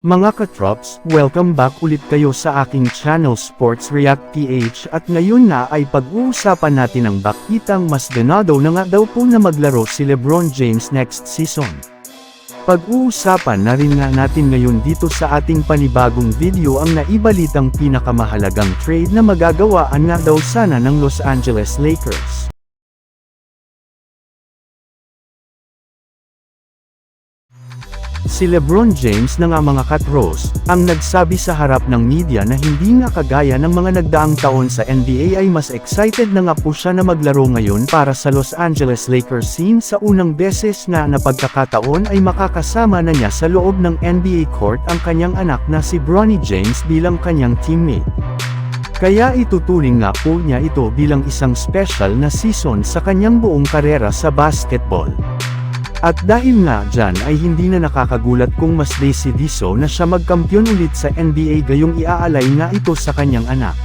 Mga katrops, welcome back ulit kayo sa aking channel Sports React PH at ngayon na ay pag-uusapan natin ang bakitang mas ganado na nga daw po na maglaro si Lebron James next season. Pag-uusapan na rin nga natin ngayon dito sa ating panibagong video ang naibalitang pinakamahalagang trade na magagawaan nga daw sana ng Los Angeles Lakers. Si Lebron James na nga mga katros, ang nagsabi sa harap ng media na hindi nga kagaya ng mga nagdaang taon sa NBA ay mas excited na nga po siya na maglaro ngayon para sa Los Angeles Lakers scene sa unang beses na na pagkakataon ay makakasama na niya sa loob ng NBA court ang kanyang anak na si Bronny James bilang kanyang teammate. Kaya ituturing nga po niya ito bilang isang special na season sa kanyang buong karera sa basketball. At dahil nga dyan ay hindi na nakakagulat kung mas desidiso na siya magkampiyon ulit sa NBA gayong iaalay nga ito sa kanyang anak.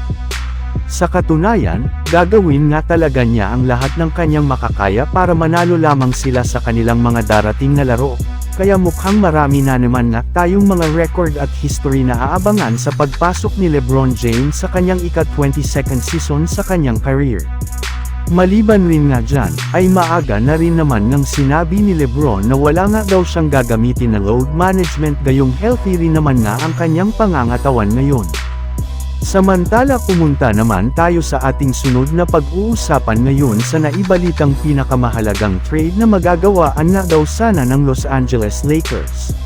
Sa katunayan, gagawin nga talaga niya ang lahat ng kanyang makakaya para manalo lamang sila sa kanilang mga darating na laro. Kaya mukhang marami na naman nga tayong mga record at history na aabangan sa pagpasok ni Lebron James sa kanyang ika-22nd season sa kanyang career. Maliban rin nga dyan, ay maaga na rin naman ngang sinabi ni Lebron na wala nga daw siyang gagamitin na load management gayong healthy rin naman nga ang kanyang pangangatawan ngayon. Samantala pumunta naman tayo sa ating sunod na pag-uusapan ngayon sa naibalitang pinakamahalagang trade na magagawaan na daw sana ng Los Angeles Lakers.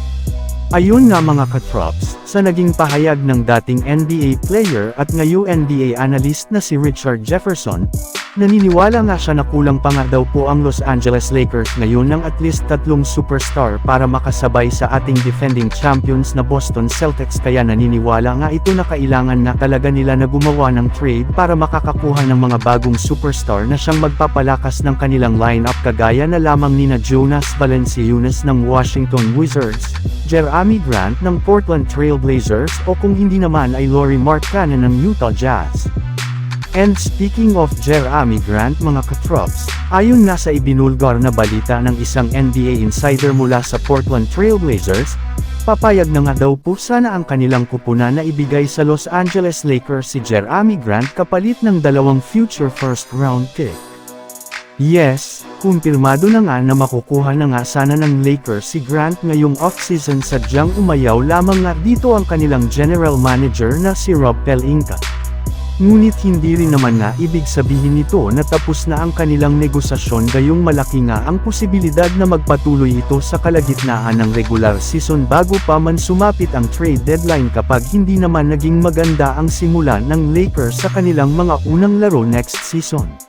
Ayun nga mga katrops, sa naging pahayag ng dating NBA player at ngayon NBA analyst na si Richard Jefferson, naniniwala nga siya na kulang pa nga daw po ang Los Angeles Lakers ngayon ng at least tatlong superstar para makasabay sa ating defending champions na Boston Celtics kaya naniniwala nga ito na kailangan na talaga nila na gumawa ng trade para makakakuha ng mga bagong superstar na siyang magpapalakas ng kanilang lineup kagaya na lamang nina Jonas Valanciunas ng Washington Wizards, Jeremy Grant ng Portland Trail Blazers o kung hindi naman ay Laurie Markkanen ng Utah Jazz. And speaking of Jeremy Grant mga katrops, ayon nga sa ibinulgar na balita ng isang NBA insider mula sa Portland Trail Blazers, papayag na nga daw po sana ang kanilang kupunan na ibigay sa Los Angeles Lakers si Jeremy Grant kapalit ng dalawang future first round pick. Yes, kumpirmado na nga na makukuha na nga sana ng Lakers si Grant ngayong off-season sadyang umayaw lamang nga dito ang kanilang general manager na si Rob Pelinka. Ngunit hindi rin naman nga ibig sabihin nito na tapos na ang kanilang negosasyon gayong malaki nga ang posibilidad na magpatuloy ito sa kalagitnaan ng regular season bago pa man sumapit ang trade deadline kapag hindi naman naging maganda ang simula ng Lakers sa kanilang mga unang laro next season.